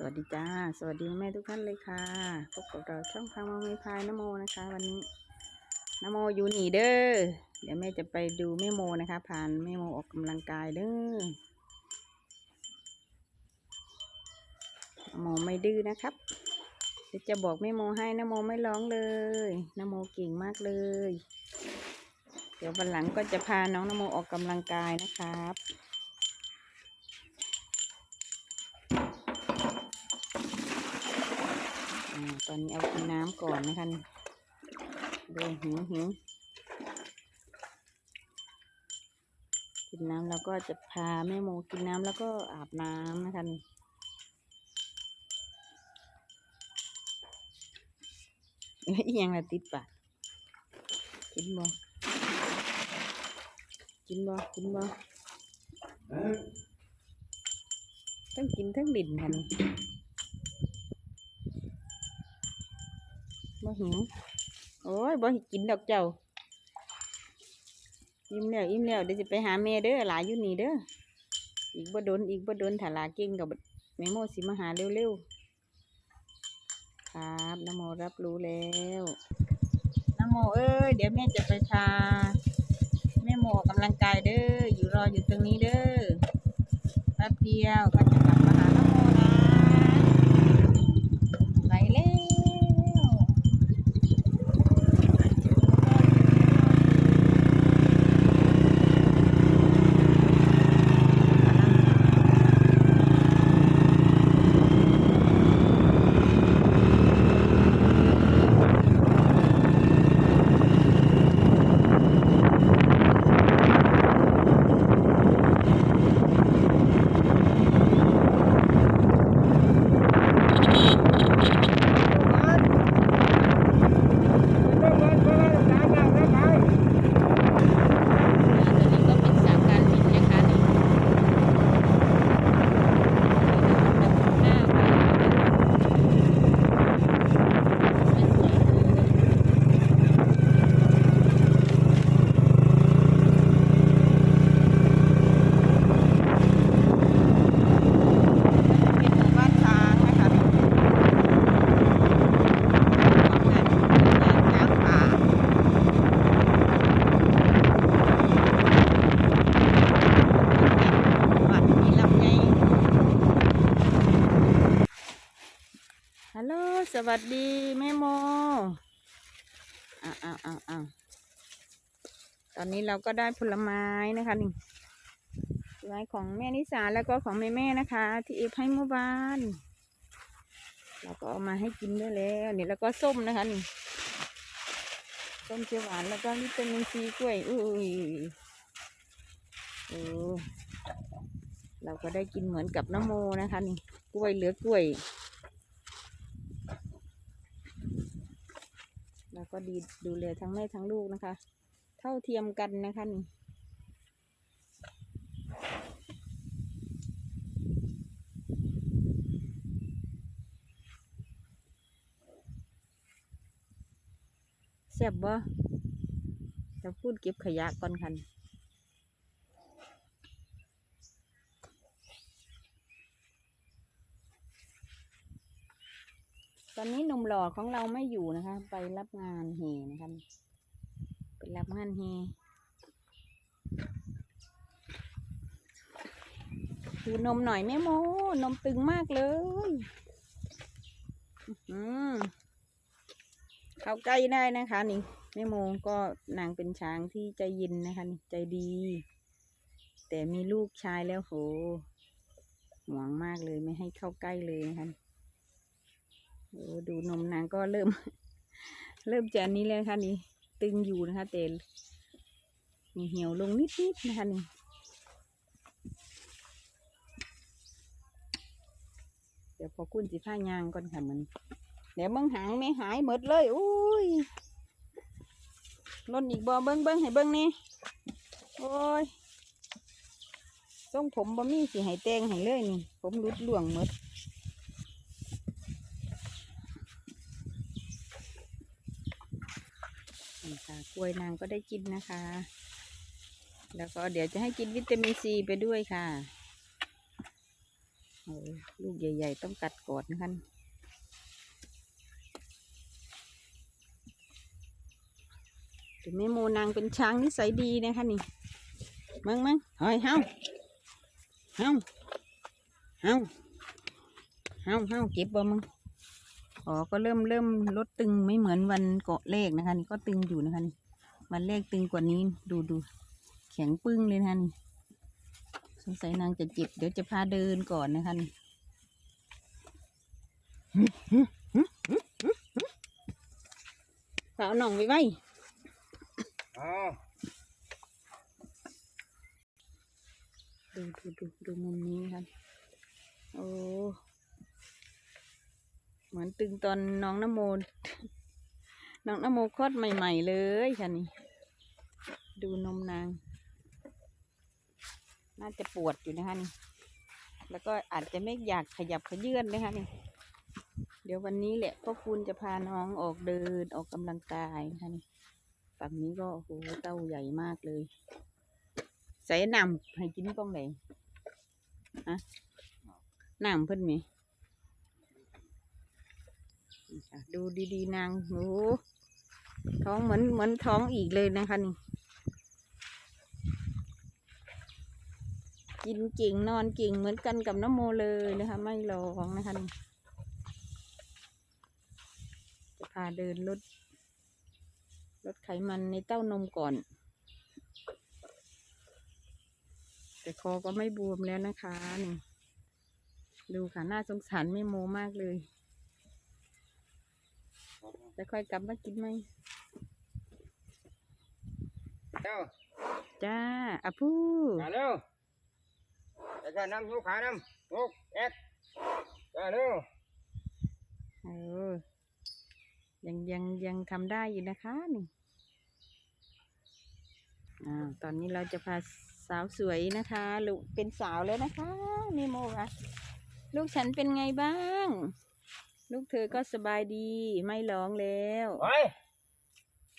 สวัสดีจ้า สวัสดีแม่ทุกท่านเลยค่ะ พบกับเราช่องพังมาไม่พายนโมนะคะ วันนี้นโมอยู่หนีเด้อ เดี๋ยวแม่จะไปดูแม่โมนะคะ ผ่านแม่โมออกกำลังกายเด้อนโมไม่ดื้อนะครับเดี๋ยวจะบอกแม่โมให้นโมไม่ร้องเลยนโมเก่งมากเลย เดี๋ยววันหลังก็จะพาน้องนโมออกกำลังกายนะครับ อ่า ตอนนี้เอากินน้ำก่อนนะคะนี่ดูหิวหิวกินน้ำแล้วก็จะพาแม่โมกินน้ำแล้วก็อาบน้ำนะคะนี่เอ้ยอิหยังละติดปากกินบ่กินบ่กินบ่ทั้งกินทั้งดิ่นค่ะนี่ บ่หิวโอ้ยบ่กินดอกเจ้าอิ่มแล้วอิ่มแล้วเดี๋ยวจะไปหาแม่เด้อหลานอยู่นี่เด้ออีกบ่โดนอีกบ่โดนถ้าลาเก่งกับแม่โมสิมาหาเร็วๆครับนโมรับรู้แล้วนโมเอ้ยเดี๋ยวแม่จะไปพาแม่โมออกกำลังกายเด้ออยู่รออยู่ตรงนี้เด้อแป๊บเดียวก็จะกลับมาหานโมนะไปแล้ว ตัวนี้ก็เป็นสามการบินนะคะนี่หน้าไปเป็นสีเลยเป็นหมู่บ้านช้างนะคะนี่ช้างป่า วัดมีลำไยฮัลโหล ส วัสดีแม่โมอ้าวอ้าวอ้าวอ้าวตอนนี้เราก็ได้ผลไม้นะคะนี่ผลไม้ของแม่นิสาแล้วก็ของแม่แม่นะคะ ที่เอฟให้เมื่อวานเราก็เอามาให้กินด้วยแล้วนี่แล้วก็ส้มนะคะนี่ส้มเขียวหวานแล้วก็วิตามินซีกล้วยอุ้ยโอ้เราก็ได้กินเหมือนกับน้ำโมนะคะ นี่กล้วยเหลือกล้วย แล้วก็ดีดูแลทั้งแม่ทั้งลูกนะคะ เท่าเทียมกันนะคะนี่แซ่บบ่จะพูดเก็บขยะก่อนคัน ตอนนี้ หล่อของเราไม่อยู่นะคะ ไปรับงานเฮนะคะไปรับงานเฮดูนมหน่อยแม่โม นมตึงมากเลยอื้อหือเข้าใกล้ได้นะคะนี่แม่โมก็นางเป็นช้างที่ใจเย็นนะคะนี่ใจดี แต่มีลูกชายแล้วโหห่วงมากเลยไม่ให้เข้าใกล้เลยนะคะ โอ้ดูนมนางก็เริ่ม เริ่มจะนนี้แล้วค่ะนี่ตึงอยู่นะคะแต่มีเหี่ยวลงนิดๆนะคะนี่เดี๋ยวพอคุณสิผ้ายางก่อนค่ะมัน เดี๋ยวเบิ้งหางไม่หายหมดเลยอุ้ยล่นอีกบ่เบิ้งเบิ้งให้เบิ้งนี่โอ้ยทรงผมบ่มีสิให้แตงให้เลยนี่ ผมรุดล่วงหมด นี่ค่ะ กล้วยนางก็ได้กินนะคะ แล้วก็เดี๋ยวจะให้กินวิตามินซีไปด้วยค่ะโอ้ลูกใหญ่ ๆ ต้องกัดกอนนะคะถึงแม่โมนางเป็นช้างนิสัยดีนะคะนี่มึงมึงเฮ้ยเฮ้าเฮ้าเฮ้าเฮ้าเฮ้าเก็บบ่มึง อ๋อ ก็เริ่มเริ่มลดตึงไม่เหมือนวันเกาะแรกนะคะ นี่ก็ตึงอยู่นะคะนี่วันแรกตึงกว่านี้ดูดูแข็งปึ้งเลยนะคะนี่สงสัยนางจะเจ็บเดี๋ยวจะพาเดินก่อนนะคะนี่ฝาเอาหน่องไว้ไว้อ๋อดูดูดูดูมุมนี้ครับโอ้ เหมือนตึงตอนน้องนโมน้องนโมคลอดใหม่ ๆ เลยค่ะนี่ ดูนมนาง น่าจะปวดอยู่นะคะนี่ แล้วก็อาจจะไม่อยากขยับขยื่นนะคะนี่ เดี๋ยววันนี้แหละพ่อคุณจะพาน้องออกเดินออกกำลังกายนะคะนี่ ฝั่งนี้ก็โอ้โหเต้าใหญ่มากเลย ใส่น้ำให้กินก้องไหนฮะน้ำเพิ่นมี ดูดีๆนางโอ้โหท้องเหมือนเหมือนท้องอีกเลยนะคะนี่ กินเก่งนอนเก่งเหมือนกันกับน้ำโมเลยนะคะ ไม่ลองนะคะนี่จะพาเดินลดลดไขมันในเต้านมก่อน แต่คอก็ไม่บวมแล้วนะคะนี่ดูค่ะน่าสงสารแม่โมมากเลย จะค่อยกลับมากินไหมเร็วจ้าอะพูมาเร็วจะจะนำยกขาน้ำยกแอกมาเร็วเออยังยังยังทำได้อยู่นะคะนี่อ่าตอนนี้เราจะพาสาวสวยนะคะลูกเป็นสาวแล้วนะคะเมโมค่ะลูกฉันเป็นไงบ้าง ลูกเธอก็สบายดีไม่ร้องแล้ว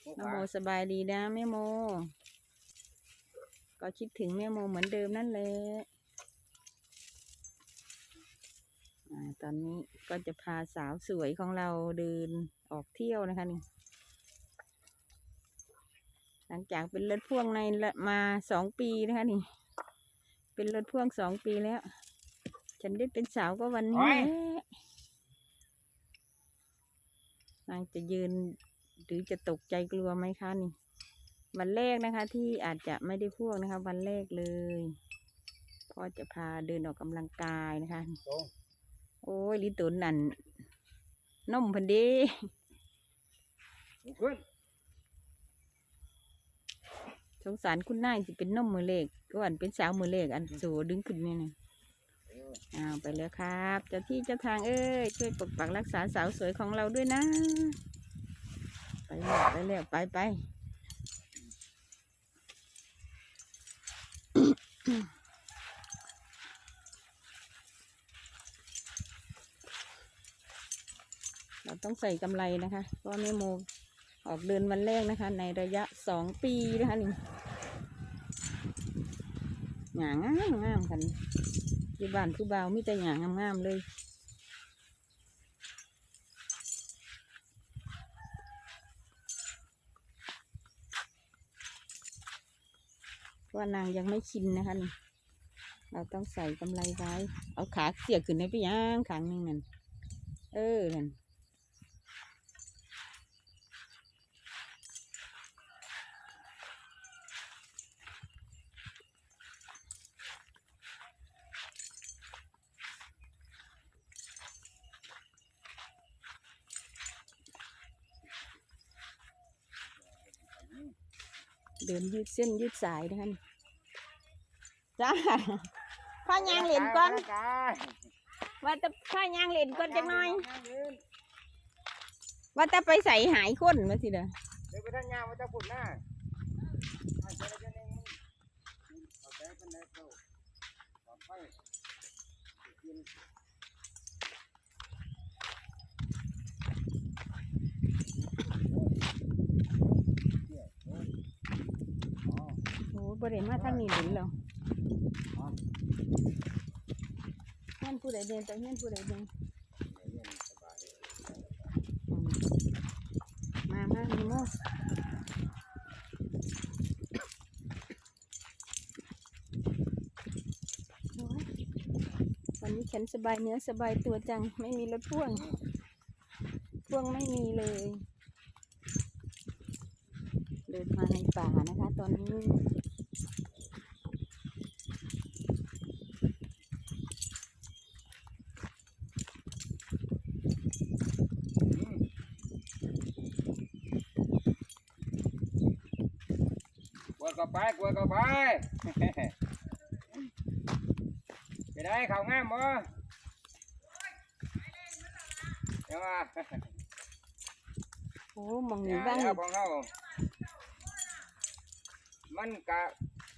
ไปน้องโมสบายดีนะแม่โม ก็คิดถึงแม่โมเหมือนเดิมนั่นแหละอ่าตอนนี้ก็จะพาสาวสวยของเราเดินออกเที่ยวนะคะนี่หลังจากเป็นรถพ่วงในละมาสองปีนะคะนี่ เป็นรถพ่วงสองปีแล้ว ฉันได้เป็นสาวก็วันนี้แหละ นางจะยืนหรือจะตกใจกลัวไหมคะนี่ วันแรกนะคะที่อาจจะไม่ได้พ่วงนะคะ วันแรกเลยพ่อจะพาเดินออกกำลังกายนะคะตรงโอ้ยลิตุนนั่นนมพันเดีลุกขึ้นสงสารคุณนายสิเป็นนมมือเล็กก็อันเป็นสาวมือเล็กอันโสดึงขึ้นเนี่ยนะ อ้าวไปแล้วครับเจ้าที่เจ้าทางเอ้ยช่วยปกปักรักษาสาวสวยของเราด้วยนะ ไปแล้วไปแล้วไปไปเราต้องใส่กำไรนะคะเพราะแม่โมออกเดินวันแรกนะคะ ในระยะสองปีนะคะนี่หยางงามงามกัน อยู่บ้านผู้บ่าวมีแต่หยางงามๆเลย ว่านางยังไม่ชินนะคะนี่เราต้องใส่กำไรไว้ เอาขาเสียขึ้นให้ไปย่างขางหนึงนั่น เออนั่น เดินยืดเส้นยืดสายนะคะนี่จ้าพ่อยางเหรียญก่อนกายว่าแต่พ่อยางเหรียญก่อนจังหน่อย ว่าแต่ไปใส่หายคนมาสิเด้อเดี๋ยวไปท่านยาว่าจะฝุ่นหน้าเอาเดี๋ยวเดี๋ยวเดี๋ยวเอาแบงค์กันเลยเข้าปลอดภัยกินโอ้บริมาทางนี้หลินแล้วอ๋องนผู้ใดเดินไปเฮียนผู้ใดเดินเดี๋ยวนี้สบายอืมมามามีโมโอ้ยวันนี้ฉันสบายเนื้อสบายตัวจัง ไม่มีรถพ่วง พ่วงไม่มีเลยเดินมาในป่านะคะ ตอนนี้ อืมกลัวก็ไปกลั วก็ไปไปได้ข่าวงามบ่เดี๋ยวมาโอ้หมองเดี๋นี้ยวบ้างเดี๋ยวของเรามันกะ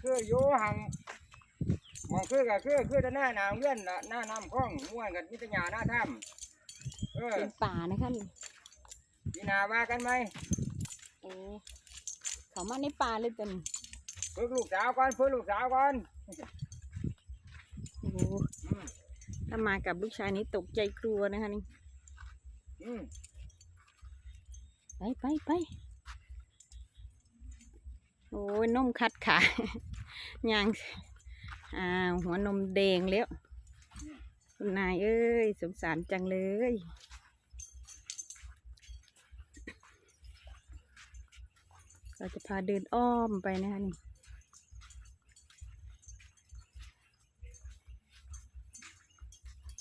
คืออยู่ห่างมองคือก็คือคือแต่หน้าหนาวเลื่อนน่ะหน้าน้ำคล่องม่วนกันมิตรยาหน้าถ้ำเออเป็นป่านะคะนี่พี่นาว่ากันไหมโอ้เขามาในป่าเลยเป็น ฝึกลูกสาวก่อนฝึกลูกสาวก่อนโอ้โหอืมถ้ามากับลูกชายนี้ตกใจกลัวนะคะนี่อืมไปไปไปโอ้ยนมคัดขายางอ้าวหัวนมแดงแล้วคุณนายเอ้ยสงสารจังเลยเราจะพาเดินอ้อมไปนะคะนี่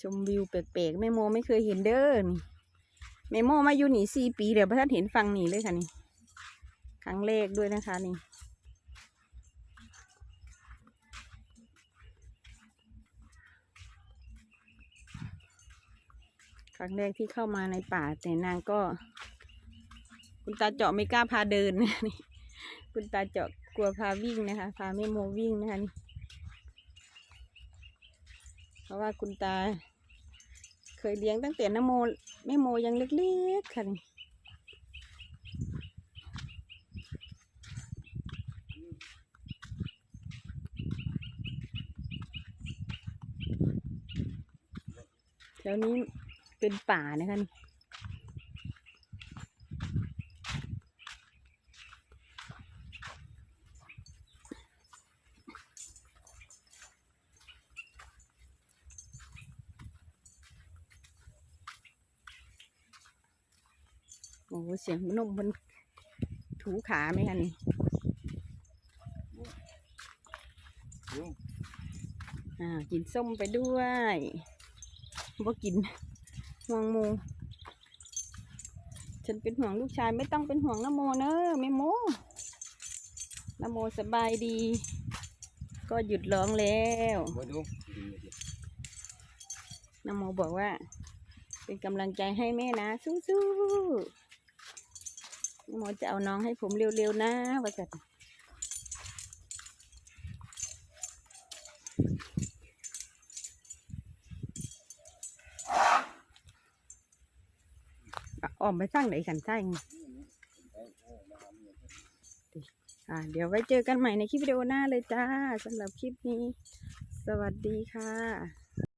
ชมวิวแปลกๆแม่โมไม่เคยเห็นเด้อนี่แม่โมมาอยู่นี่สี่ปีเดี๋ยวพระท่านเห็นฟังหนีเลยค่ะนี่ ครั้งแรกด้วยนะคะนี่ครั้งแรกที่เข้ามาในป่าแต่นางก็ คุณตาเจาะไม่กล้าพาเดินนะนี่คุณตาเจาะกลัวพาวิ่งนะคะ พาแม่โมวิ่งนะคะนี่เพราะว่าคุณตา เคยเลี้ยงตั้งแต่นโมแม่โมยังเล็กๆค่ะนี่แถวนี้เป็นป่านะคะนี่ เสียงนมมันถูขาไหมคะนี่ลุงอ่ากินส้มไปด้วยว่ากินห่วงโม ฉันเป็นห่วงลูกชายไม่ต้องเป็นห่วงนโมเนอะแม่โมนโมสบายดี ก็หยุดร้องแล้วมาดูนโมบอกว่า เป็นกำลังใจให้แม่นะสู้ๆ นโมจะเอาน้องให้ผมเร็วๆนะว่าจะออมไปสร้างไหนกันใช่ไงอ่าเดี๋ยวไว้เจอกันใหม่ในคลิปวิดีโอหน้าเลยจ้าสำหรับคลิปนี้ สวัสดีค่ะ